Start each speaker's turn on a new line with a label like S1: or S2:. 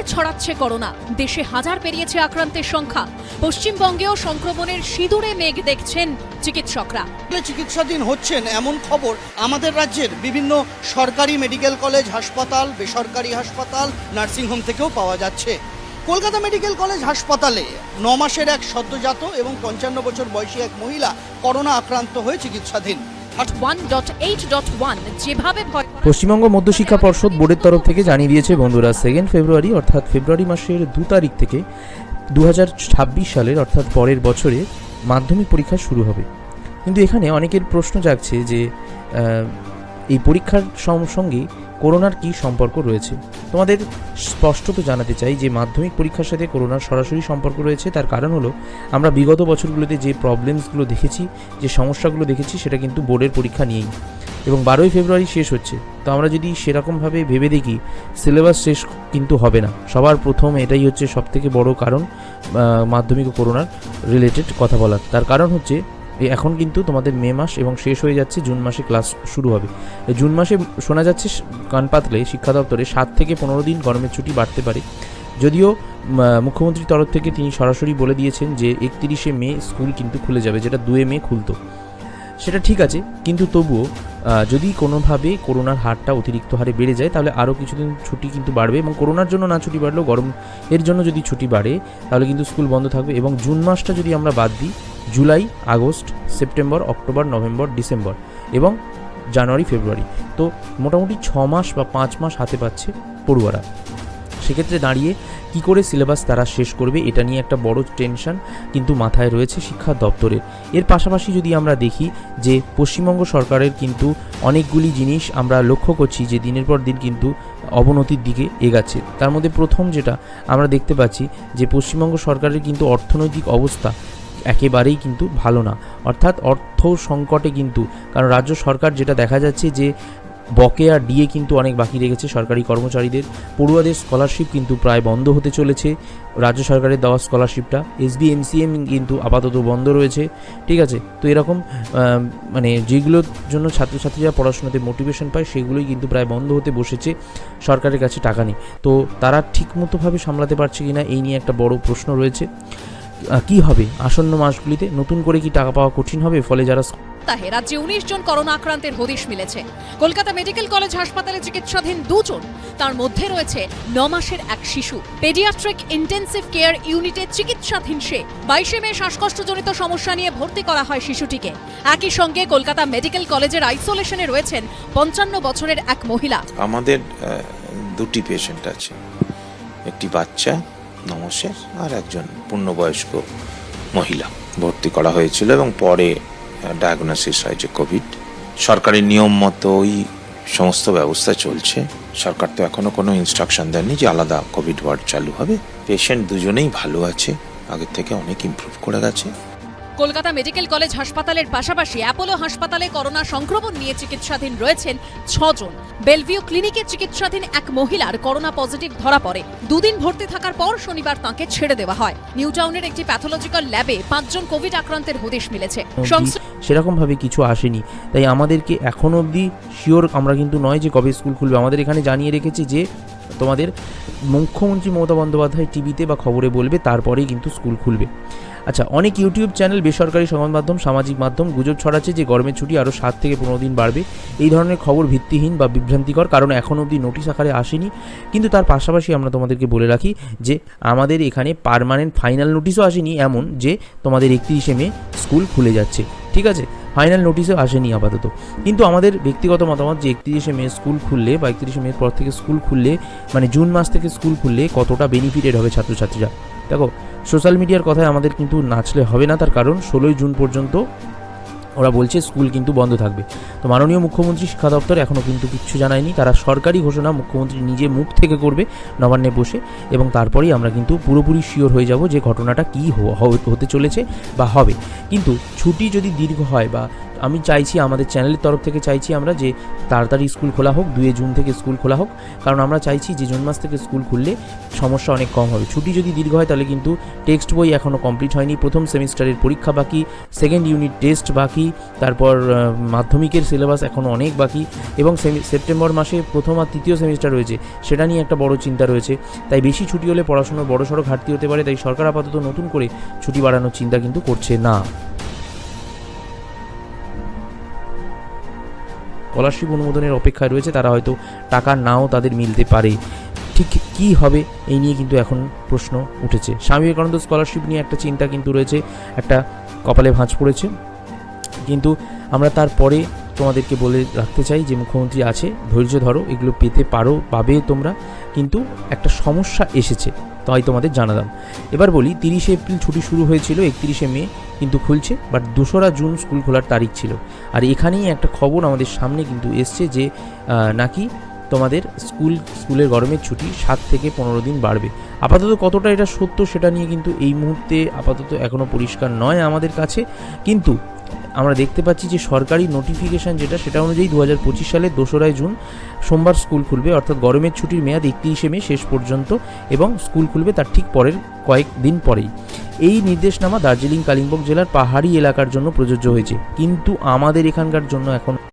S1: ফের ছড়াচ্ছে করোনা। দেশে হাজার পেরিয়েছে আক্রান্তের সংখ্যা। পশ্চিমবঙ্গেও সংক্রমণের সিঁদুরে মেঘ দেখছেন চিকিৎসকরা।
S2: চিকিৎসাধীন হচ্ছেন এমন খবর আমাদের রাজ্যের বিভিন্ন সরকারি মেডিকেল কলেজ হাসপাতাল বেসরকারি হাসপাতাল নার্সিংহোম থেকেও পাওয়া যাচ্ছে। কলকাতা মেডিকেল কলেজ হাসপাতালে ন মাসের এক সদ্যজাত এবং পঞ্চান্ন বছর বয়সী এক মহিলা করোনা আক্রান্ত হয়ে চিকিৎসাধীন। হাস-
S1: one dot eight dot one যেভাবে ভয়
S3: পশ্চিমবঙ্গ মধ্যশিক্ষা পর্ষদ বোর্ডের তরফ থেকে জানিয়ে দিয়েছে, বন্ধুরা সেকেন্ড ফেব্রুয়ারি অর্থাৎ ফেব্রুয়ারি মাসের দু তারিখ থেকে দু হাজার ছাব্বিশ সালের, অর্থাৎ পরের বছরে মাধ্যমিক পরীক্ষা শুরু হবে। কিন্তু এখানে অনেকের প্রশ্ন জাগছে যে এই পরীক্ষার সঙ্গে করোনার কী সম্পর্ক রয়েছে? তোমাদের স্পষ্টত জানাতে চাই যে মাধ্যমিক পরীক্ষার সাথে করোনার সরাসরি সম্পর্ক রয়েছে। তার কারণ হলো, আমরা বিগত বছরগুলোতে যে প্রবলেমসগুলো দেখেছি, যে সমস্যাগুলো দেখেছি, সেটা কিন্তু বোর্ডের পরীক্ষা নিয়েই। এবং বারোই ফেব্রুয়ারি শেষ হচ্ছে। তো আমরা যদি সেরকমভাবে ভেবে দেখি সিলেবাস শেষ কিন্তু হবে না। সবার প্রথম এটাই হচ্ছে সবথেকে বড় কারণ মাধ্যমিক ও করোনার রিলেটেড কথা বলার। তার কারণ হচ্ছে এখন কিন্তু তোমাদের মে মাস এবং শেষ হয়ে যাচ্ছে জুন মাসে ক্লাস শুরু হবে। জুন মাসে শোনা যাচ্ছে কান পাতলে শিক্ষা দপ্তরে সাত থেকে পনেরো দিন গরমের ছুটি বাড়তে পারে। যদিও মুখ্যমন্ত্রীর তরফ থেকে তিনি সরাসরি বলে দিয়েছেন যে একত্রিশে মে স্কুল কিন্তু খুলে যাবে, যেটা দুয়ে মে খুলতো। সেটা ঠিক আছে, কিন্তু তবুও যদি কোনোভাবে করোনার হারটা অতিরিক্ত হারে বেড়ে যায়, তাহলে আরও কিছুদিন ছুটি কিন্তু বাড়বে এবং করোনার জন্য না ছুটি বাড়লেও গরম এর জন্য যদি ছুটি বাড়ে, তাহলে কিন্তু স্কুল বন্ধ থাকবে এবং জুন মাসটা যদি আমরা বাদ দিই July, August, September, October, November, December এবং জানুয়ারি, ফেব্রুয়ারি। তো মোটামুটি ছ মাস বা পাঁচ মাস হাতে পাচ্ছে পড়ুয়ারা। সেক্ষেত্রে দাঁড়িয়ে কি করে সিলেবাস তারা শেষ করবে এটা নিয়ে একটা বড় টেনশন কিন্তু মাথায় রয়েছে শিক্ষা দপ্তরের। এর পাশাপাশি যদি আমরা দেখি যে পশ্চিমবঙ্গ সরকারের কিন্তু অনেকগুলি জিনিস আমরা লক্ষ্য করছি যে দিনের পর দিন কিন্তু অবনতির দিকে এগাচ্ছে। তার মধ্যে প্রথম যেটা আমরা দেখতে পাচ্ছি যে পশ্চিমবঙ্গ সরকারের কিন্তু অর্থনৈতিক অবস্থা একেবারেই কিন্তু ভালো না। অর্থাৎ অর্থ সংকটে কিন্তু, কারণ রাজ্য সরকার যেটা দেখা যাচ্ছে যে, বকেয়া ডিএ কিন্তু অনেক বাকি রেখেছে সরকারি কর্মচারীদের। পড়ুয়াদের স্কলারশিপ কিন্তু প্রায় বন্ধ হতে চলেছে। রাজ্য সরকারের দেওয়া স্কলারশিপটা এসবি এমসিএম কিন্তু আপাতত বন্ধ রয়েছে। ঠিক আছে? তো এরকম মানে যেগুলোর জন্য ছাত্রছাত্রীরা পড়াশোনাতে মোটিভেশন পায়, সেগুলোই কিন্তু প্রায় বন্ধ হতে বসেছে। সরকারের কাছে টাকা নেই। তো তারা ঠিকমতোভাবে সামলাতে পারছে কি না এই নিয়ে একটা বড় প্রশ্ন রয়েছে। কি হবে? আসন্ন মাসগুলিতে নতুন করে কি টাকা পাওয়া কঠিন হবে? ফলে যারা
S1: সপ্তাহে রাজ্যে উনিশ জন করোনা আক্রান্তের হদিশ মিলেছে। কলকাতা মেডিকেল কলেজ হাসপাতালে চিকিৎসাধীন দুজন। তার মধ্যে রয়েছে ন মাসের এক শিশু। পেডিয়াট্রিক ইন্টেন্সিভ কেয়ার ইউনিটে চিকিৎসাধীন সে। বাইশে মে শ্বাসকষ্টজনিত সমস্যা নিয়ে ভর্তি করা হয় শিশুটিকে। একই সঙ্গে কলকাতা মেডিকেল কলেজের আইসোলেশনে রয়েছেন পঞ্চান্ন বছরের এক মহিলা।
S4: আমাদের দুটি পেশেন্ট আছে। একটি বাচ্চা নমসের আর একজন পূর্ণবয়স্ক মহিলা ভর্তি করা হয়েছিল এবং পরে ডায়াগনোসিস হয়েছে কোভিড সরকারি নিয়ম মতো ওই সমস্ত ব্যবস্থা চলছে। সরকার তো এখনও কোনো ইনস্ট্রাকশন দেননি যে আলাদা কোভিড ওয়ার্ড চালু হবে। পেশেন্ট দুজনেই ভালো আছে, আগের থেকে অনেক ইম্প্রুভ করে গেছে।
S1: কলকাতা মেডিকেল কলেজ হাসপাতালের পাশাপাশি অ্যাপোলো হাসপাতালে করোনা সংক্রমণ নিয়ে চিকিৎসাধীন রয়েছেন ছজন। বেলভিউ ক্লিনিকে চিকিৎসাধীন এক মহিলার করোনা পজিটিভ ধরা পড়ে। দুদিন ভর্তি থাকার পর শনিবার তাঁকে ছেড়ে দেওয়া হয়। নিউ টাউনের একটি প্যাথোলজিক্যাল ল্যাবে পাঁচজন কোভিড আক্রান্তের হদিশ মিলেছে।
S3: সেরকমভাবে কিছু আসেনি। তাই আমাদেরকে এখনও অবধি শিওর আমরা কিন্তু নয় যে কবে স্কুল খুলবে। আমাদের এখানে জানিয়ে রেখেছে যে তোমাদের মুখ্যমন্ত্রী মমতা বন্দ্যোপাধ্যায় টিভিতে বা খবরে বলবে তারপরেই কিন্তু স্কুল খুলবে। আচ্ছা অনেক ইউটিউব চ্যানেল বেসরকারি সংবাদ মাধ্যম, সামাজিক মাধ্যম গুজব ছড়াচ্ছে যে গরমের ছুটি আরও সাত থেকে পনেরো দিন বাড়বে। এই ধরনের খবর ভিত্তিহীন বা বিভ্রান্তিকর, কারণ এখন অবধি নোটিশ আকারে আসেনি। কিন্তু তার পাশাপাশি আমরা তোমাদেরকে বলে রাখি যে, আমাদের এখানে পার্মানেন্ট ফাইনাল নোটিশও আসেনি এমন যে, তোমাদের একত্রিশে মে স্কুল খুলে যাচ্ছে। ঠিক আছে? ফাইনাল নোটিশও আসেনি আপাতত। কিন্তু আমাদের ব্যক্তিগত মতামত যে, একত্রিশে মে স্কুল খুললে বা একত্রিশে মের পর থেকে স্কুল খুললে মানে জুন মাস থেকে স্কুল খুললে কতটা বেনিফিটেড হবে ছাত্রছাত্রীরা? দেখো সোশ্যাল মিডিয়ার কথায় আমাদের কিন্তু নাচলে হবে না, তার কারণ ষোলোই জুন পর্যন্ত ওরা বলছে স্কুল কিন্তু বন্ধ থাকবে। তো মাননীয় মুখ্যমন্ত্রী শিক্ষা দপ্তর এখনও কিন্তু কিচ্ছু জানায়নি, তারা সরকারি ঘোষণা মুখ্যমন্ত্রী নিজে মুখ থেকে করবে, নবান্নে বসে, এবং তারপরেই আমরা কিন্তু পুরোপুরি শিওর হয়ে যাব যে ঘটনাটা কী হতে চলেছে বা হবে। কিন্তু ছুটি যদি দীর্ঘ হয় বা আমি চাইছি, আমাদের চ্যানেলের তরফ থেকে চাইছি আমরা যে তাড়াতাড়ি স্কুল খোলা হোক দুয়ে জুন থেকে স্কুল খোলা হোক, কারণ আমরা চাইছি যে জুন মাস থেকে স্কুল খুললে সমস্যা অনেক কম হবে। ছুটি যদি দীর্ঘ হয় তাহলে কিন্তু টেক্সট বই এখনও কমপ্লিট হয়নি, প্রথম সেমিস্টারের পরীক্ষা বাকি, সেকেন্ড ইউনিট টেস্ট বাকি, তারপর মাধ্যমিকের সিলেবাস এখনও অনেক বাকি এবং সেপ্টেম্বর মাসে প্রথম আর তৃতীয় সেমিস্টার রয়েছে, সেটা নিয়ে একটা বড় চিন্তা রয়েছে। তাই বেশি ছুটি হলে পড়াশোনার বড়সড় ঘাটতি হতে পারে, তাই সরকার আপাতত নতুন করে ছুটি বাড়ানোর চিন্তা কিন্তু করছে না। স্কলারশিপ অনুমোদনের অপেক্ষায় রয়েছে, তারা হয়তো টাকা নাও তাদের মিলতে পারে। ঠিক কি হবে, এই নিয়ে কিন্তু এখন প্রশ্ন উঠেছে। স্বামী বিবেকানন্দ স্কলারশিপ নিয়ে একটা চিন্তা কিন্তু রয়েছে, একটা কপালে ভাঁজ পড়েছে। কিন্তু আমরা তারপরে তোমাদেরকে বলে রাখতে চাই যে, মুখ্যমন্ত্রী আছে, ধৈর্য ধরো, এগুলো পেতে পারো, পাবে তোমরা। কিন্তু একটা সমস্যা এসেছে, তাই তোমাদের জানালাম। এবার বলি, তিরিশে এপ্রিল ছুটি শুরু হয়েছিল, একত্রিশে মে কিন্তু খুলছে বাট দোসরা জুন স্কুল খোলার তারিখ ছিল। আর এখানেই একটা খবর আমাদের সামনে কিন্তু এসছে যে নাকি তোমাদের স্কুল, স্কুলের গরমের ছুটি সাত থেকে পনেরো দিন বাড়বে। আপাতত কতটা এটা সত্য সেটা নিয়ে কিন্তু এই মুহূর্তে আপাতত এখনও পরিষ্কার নয় আমাদের কাছে। কিন্তু আমরা দেখতে পাচ্ছি যে সরকারি নোটিফিকেশান যেটা, সেটা অনুযায়ী দু হাজার পঁচিশ সালের দোসরাই জুন সোমবার স্কুল খুলবে, অর্থাৎ গরমের ছুটির মেয়াদ একত্রিশে মে শেষ পর্যন্ত এবং স্কুল খুলবে তার ঠিক পরের কয়েকদিন পরেই। এই নির্দেশনামা দার্জিলিং, কালিম্পং জেলার পাহাড়ি এলাকার জন্য প্রযোজ্য হয়েছে। কিন্তু আমাদের এখানকার জন্য এখন